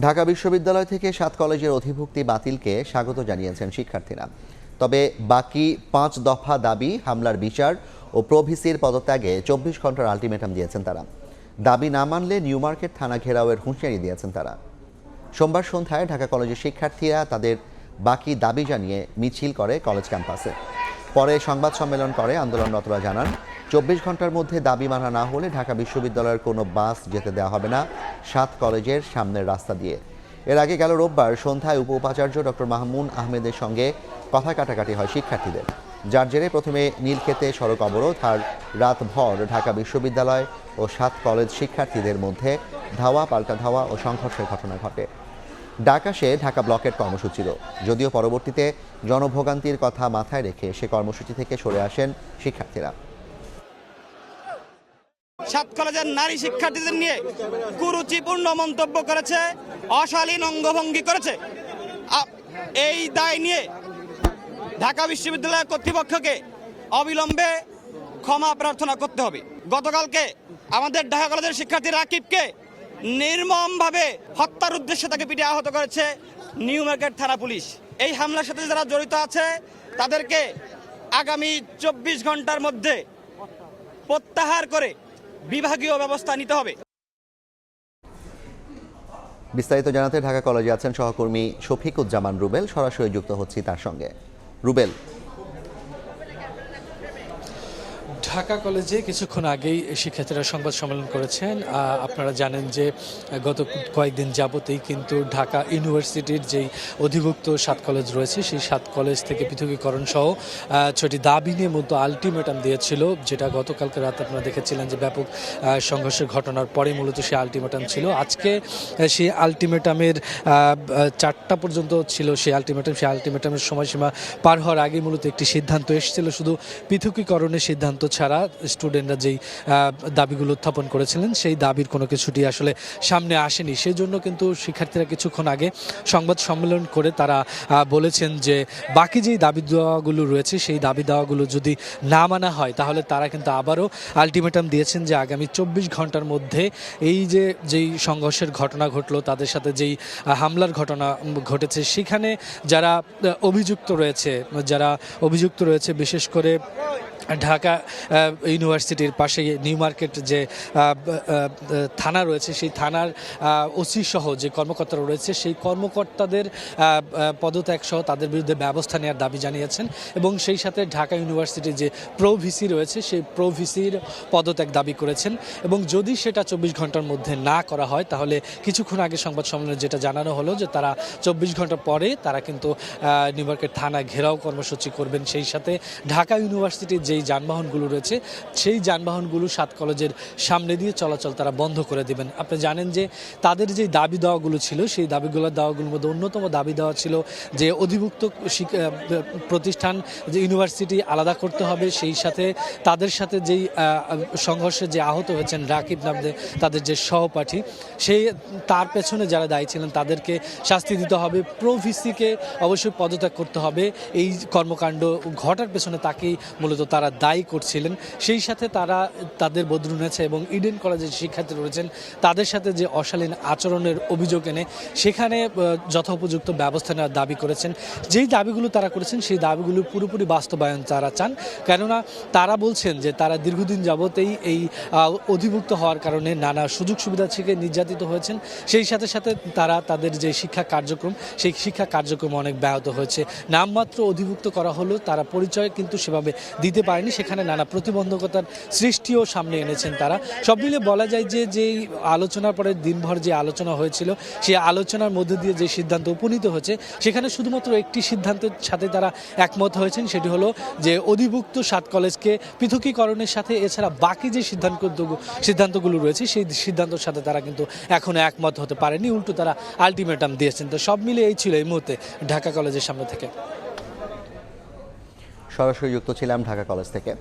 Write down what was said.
ঢাকা বিশ্ববিদ্যালয় থেকে সাত কলেজের অধিভুক্তি বাতিলকে স্বাগত জানিয়েছেন শিক্ষার্থীরা। তবে বাকি পাঁচ দফা দাবি, হামলার বিচার ও প্রভিসির পদত্যাগে চব্বিশ ঘণ্টার আলটিমেটাম দিয়েছেন তারা। দাবি না মানলে নিউ মার্কেট থানা ঘেরাওয়ের হুঁশিয়ারি দিয়েছেন তারা। সোমবার সন্ধ্যায় ঢাকা কলেজের শিক্ষার্থীরা তাদের বাকি দাবি জানিয়ে মিছিল করে কলেজ ক্যাম্পাসে। পরে সংবাদ সম্মেলন করে আন্দোলনরতরা জানান চব্বিশ ঘণ্টার মধ্যে দাবি মানা না হলে ঢাকা বিশ্ববিদ্যালয়ের কোনো বাস যেতে দেওয়া হবে না সাত কলেজের সামনের রাস্তা দিয়ে। এর আগে গেল রোববার সন্ধ্যায় উপ উপাচার্য ডক্টর মাহমুন আহমেদের সঙ্গে কথা কাটাকাটি হয় শিক্ষার্থীদের। যার জেরে প্রথমে নীলক্ষেতে সড়ক অবরোধ আর রাতভর ঢাকা বিশ্ববিদ্যালয় ও সাত কলেজ শিক্ষার্থীদের মধ্যে ধাওয়া, পাল্টা ধাওয়া ও সংঘর্ষের ঘটনা ঘটে। ডাকাশে ঢাকা ব্লকের কর্মসূচি ছিল যদিও পরবর্তীতে জনভোগান্তির কথা মাথায় রেখে সে কর্মসূচি থেকে সরে আসেন শিক্ষার্থীরা। সাত কলেজের নারী শিক্ষার্থীদের নিয়ে কুরুচিপূর্ণ মন্তব্য করেছে, অশালীন অঙ্গভঙ্গি করেছে। এই দায় নিয়ে ঢাকা বিশ্ববিদ্যালয় কর্তৃপক্ষকে অবিলম্বে ক্ষমা প্রার্থনা করতে হবে। গতকালকে আমাদের ঢাকা কলেজের শিক্ষার্থী রাকিবকে নির্মমভাবে হত্যার উদ্দেশ্যে তাকে পিঠে আহত করেছে নিউ মার্কেট থানা পুলিশ। এই হামলার সাথে যারা জড়িত আছে, তাদেরকে আগামী চব্বিশ ঘণ্টার মধ্যে প্রত্যাহার করে বিভাগীয় ব্যবস্থা নিতে হবে। বিস্তারিত জানাতে ঢাকা কলেজে আছেন সহকর্মী শফিকুজ্জামান রুবেল, সরাসরি যুক্ত হচ্ছি তার সঙ্গে। রুবেল ঢাকা কলেজে কিছুক্ষণ আগেই শিক্ষার্থীরা সংবাদ সম্মেলন করেছেন। আপনারা জানেন যে গত কয়েকদিন যাবতেই কিন্তু ঢাকা ইউনিভার্সিটির যেই অধিভুক্ত সাত কলেজ রয়েছে, সেই সাত কলেজ থেকে পৃথকীকরণ সহ ছয়টি দাবি নিয়ে মতো আলটিমেটাম দিয়েছিল, যেটা গতকালকে রাত আপনারা দেখেছিলেন যে ব্যাপক সংঘর্ষের ঘটনার পরে মূলত সেই আলটিমেটাম ছিল। আজকে সেই আলটিমেটামের চারটা পর্যন্ত ছিল সেই আলটিমেটাম। সেই আলটিমেটামের সময়সীমা পার হওয়ার আগে মূলত একটি সিদ্ধান্ত এসেছিল, শুধু পৃথকীকরণের সিদ্ধান্ত ছাড়া স্টুডেন্টরা যেই দাবিগুলো উত্থাপন করেছিলেন, সেই দাবির কোনো কিছুটি আসলে সামনে আসেনি। সেই জন্য কিন্তু শিক্ষার্থীরা কিছুক্ষণ আগে সংবাদ সম্মেলন করে তারা বলেছেন যে বাকি যেই দাবি দেওয়াগুলো রয়েছে, সেই দাবি দেওয়াগুলো যদি না মানা হয়, তাহলে তারা কিন্তু আবারও আলটিমেটাম দিয়েছেন যে আগামী চব্বিশ ঘণ্টার মধ্যে এই যে, যেই সংঘর্ষের ঘটনা ঘটলো, তাদের সাথে যেই হামলার ঘটনা ঘটেছে, সেখানে যারা অভিযুক্ত রয়েছে, যারা অভিযুক্ত রয়েছে, বিশেষ করে ঢাকা ইউনিভার্সিটির পাশে নিউ মার্কেট যে থানা রয়েছে, সেই থানার ওসি সহ যে কর্মকর্তারা রয়েছে, সেই কর্মকর্তাদের পদত্যাগ সহ তাদের বিরুদ্ধে ব্যবস্থা নেওয়ার দাবি জানিয়েছেন এবং সেই সাথে ঢাকা ইউনিভার্সিটির যে প্রো ভিসি রয়েছে, সেই প্রো ভিসির পদত্যাগ দাবি করেছেন। এবং যদি সেটা চব্বিশ ঘণ্টার মধ্যে না করা হয়, তাহলে কিছুক্ষণ আগে সংবাদ সম্মেলনে যেটা জানানো হলো যে তারা চব্বিশ ঘণ্টা পরে তারা কিন্তু নিউ মার্কেট থানা ঘেরাও কর্মসূচি করবেন। সেই সাথে ঢাকা ইউনিভার্সিটির যেই যানবাহনগুলো রয়েছে, সেই যানবাহনগুলো সাত কলেজের সামনে দিয়ে চলাচল তারা বন্ধ করে দেবেন। আপনি জানেন যে তাদের যে দাবি দেওয়াগুলো ছিল, সেই দাবিগুলোর দেওয়াগুলোর মধ্যে অন্যতম দাবি দেওয়া ছিল যে অধিভুক্ত প্রতিষ্ঠান, যে ইউনিভার্সিটি আলাদা করতে হবে, সেই সাথে তাদের সাথে যেই সংঘর্ষে যে আহত হয়েছেন রাকিব নামে তাদের যে সহপাঠী, সেই তার পেছনে যারা দায়ী ছিলেন তাদেরকে শাস্তি দিতে হবে। প্রভিসিকে অবশ্যই পদত্যাগ করতে হবে। এই কর্মকাণ্ড ঘটার পেছনে তাকেই মূলত তারা দায়ী করছিলেন। সেই সাথে তারা তাদের বদরুন এবং ইডেন কলেজের শিক্ষার্থী রয়েছেন। তাদের সাথে যে অশালীন আচরণের অভিযোগ এনে, সেখানে যথোপযুক্ত ব্যবস্থা নেওয়ার দাবি করেছেন। যেই দাবিগুলো তারা করেছেন, সেই দাবিগুলো পুরোপুরি বাস্তবায়ন তারা চান। কেননা তারা বলছেন যে তারা দীর্ঘদিন যাবতেই এই অধিভুক্ত হওয়ার কারণে নানা সুযোগ সুবিধা থেকে নির্যাতিত হয়েছেন। সেই সাথে সাথে তারা তাদের যে শিক্ষা কার্যক্রম, সেই শিক্ষা কার্যক্রম অনেক ব্যাহত হয়েছে। নামমাত্র অধিভুক্ত করা হলেও তারা পরিচয় কিন্তু সেভাবে দিতে পারেনি সেখানে নানা প্রতিবন্ধকতার সৃষ্টিও সামনে এনেছেন তারা। সব মিলে বলা যায় যে, যেই আলোচনার পরে দিনভর যে আলোচনা হয়েছিল, সেই আলোচনার মধ্যে দিয়ে যে সিদ্ধান্ত উপনীত হয়েছে, সেখানে শুধুমাত্র একটি সিদ্ধান্তের সাথে তারা একমত হয়েছেন, সেটি হলো যে অধিভুক্ত সাত কলেজকে পৃথকীকরণের সাথে, এছাড়া বাকি যে সিদ্ধান্ত সিদ্ধান্তগুলো রয়েছে, সেই সিদ্ধান্তের সাথে তারা কিন্তু এখনও একমত হতে পারেনি, উল্টো তারা আলটিমেটাম দিয়েছেন। তো সব মিলে এই ছিল এই মুহূর্তে ঢাকা কলেজের সামনে থেকে। সরাসরি যুক্ত ছিলাম ঢাকা কলেজ থেকে।